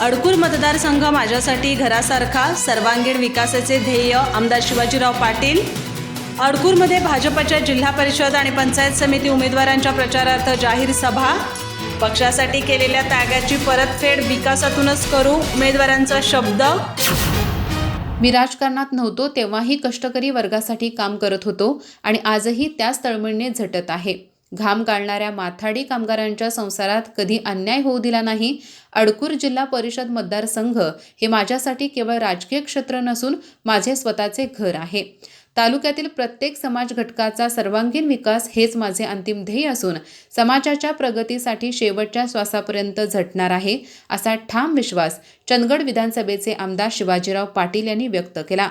अडकूर मतदारसंघ माझ्यासाठी घरासारखा सर्वांगीण विकासाचे ध्येय आमदार शिवाजीराव पाटील. अडकूरमध्ये भाजपच्या जिल्हा परिषद आणि पंचायत समिती उमेदवारांच्या प्रचारार्थ जाहीर सभा. पक्षासाठी केलेल्या त्यागाची परतफेड विकासातूनच करू उमेदवारांचा शब्द. मी राजकारणात नव्हतो तेव्हाही कष्टकरी वर्गासाठी काम करत होतो आणि आजही त्याच तळमळीने झटत आहे. घाम गाळणाऱ्या माथाडी कामगारांच्या संसारात कधी अन्याय होऊ दिला नाही अडकूर जिल्हा परिषद मतदारसंघ हे माझ्यासाठी केवळ राजकीय क्षेत्र नसून माझे स्वतःचे घर आहे. तालुक्यातील प्रत्येक समाज घटकाचा सर्वांगीण विकास हेच माझे अंतिम ध्येय असून समाजाच्या प्रगतीसाठी शेवटच्या श्वासापर्यंत झटणार आहे असा ठाम विश्वास चंदगड विधानसभेचे आमदार शिवाजीराव पाटील यांनी व्यक्त केला.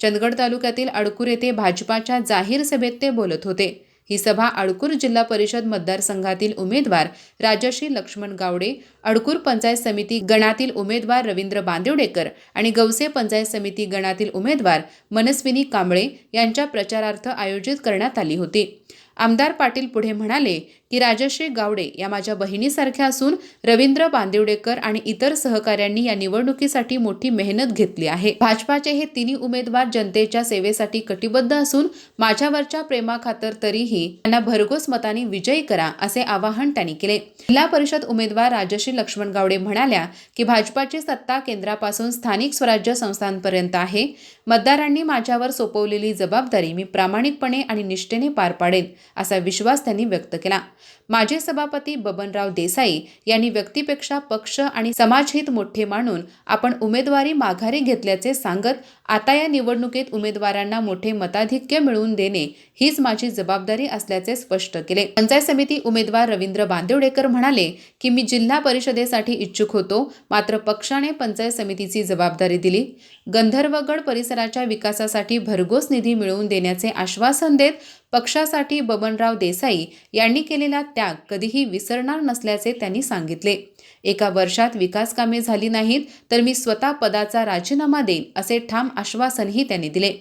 चंदगड तालुक्यातील अडकूर येथे भाजपाच्या जाहीर सभेत ते बोलत होते. ही सभा अडकूर जिल्हा परिषद मतदारसंघातील उमेदवार राजश्री लक्ष्मण गावडे अडकूर पंचायत समिती गणातील उमेदवार रवींद्र बांदिवडेकर आणि गवसे पंचायत समिती गणातील उमेदवार मनस्विनी कांबळे यांच्या प्रचारार्थ आयोजित करण्यात आली होती. आमदार पाटील पुढे म्हणाले की राजश्री गावडे या माझ्या बहिणीसारख्या असून रवींद्र बांदिवडेकर आणि इतर सहकाऱ्यांनी या निवडणुकीसाठी मोठी मेहनत घेतली आहे. भाजपाचे हे तिन्ही उमेदवार जनतेच्या सेवेसाठी कटिबद्ध असून माझ्यावरच्या प्रेमाखातर तरीही त्यांना भरघोस मताने विजयी करा असे आवाहन त्यांनी केले. जिल्हा परिषद उमेदवार राजश्री लक्ष्मण गावडे म्हणाल्या की भाजपाची सत्ता केंद्रापासून स्थानिक स्वराज्य संस्थांपर्यंत आहे. मतदारांनी माझ्यावर सोपवलेली जबाबदारी मी प्रामाणिकपणे आणि निष्ठेने पार पाडेन असा विश्वास त्यांनी व्यक्त केला. माजी सभापती बबनराव देसाई यांनी व्यक्तीपेक्षा पक्ष आणि समाजहित मोठे मानून आपण उमेदवारी माघारी घेतल्याचे सांगत आता या निवडणुकीत उमेदवारांना मोठे मताधिक्य मिळवून देणे हीच माझी जबाबदारी असल्याचे स्पष्ट केले. पंचायत समिती उमेदवार रवींद्र बांदिवडेकर म्हणाले की मी जिल्हा परिषदेसाठी इच्छुक होतो मात्र पक्षाने पंचायत समितीची जबाबदारी दिली. गंधर्वगड परिसराच्या विकासासाठी भरघोस निधी मिळवून देण्याचे आश्वासन देत पक्षासाठी बबनराव देसाई यांनी केलेला त्याग कधीही विसरणार नसल्याचे त्यांनी सांगितले. एका वर्षात विकास कामे झाली नाहीत तर मी स्वतः पदाचा राजीनामा देईन असे ठाम आश्वासनही त्यांनी दिले.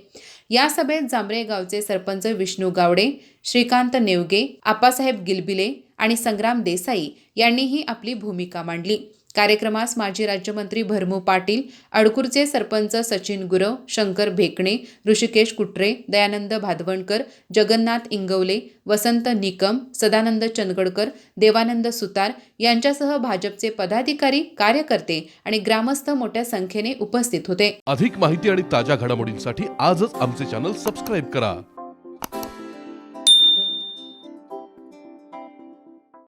या सभेत जांभरे गावचे सरपंच विष्णू गावडे श्रीकांत नेवगे आप्पासाहेब गिलबिले आणि संग्राम देसाई यांनीही आपली भूमिका मांडली. कार्यक्रमास माजी राज्यमंत्री भरमू पाटील अडकूरचे सरपंच सचिन गुरव शंकर भेकणे ऋषिकेश कुट्रे दयानंद भादवणकर जगन्नाथ इंगवले वसंत निकम सदानंद चंदगडकर देवानंद सुतार यांच्यासह भाजपचे पदाधिकारी कार्यकर्ते आणि ग्रामस्थ मोठ्या संख्येने उपस्थित होते. अधिक माहिती आणि ताज्या घडामोडींसाठी आजच आमचे चॅनल सबस्क्राईब करा.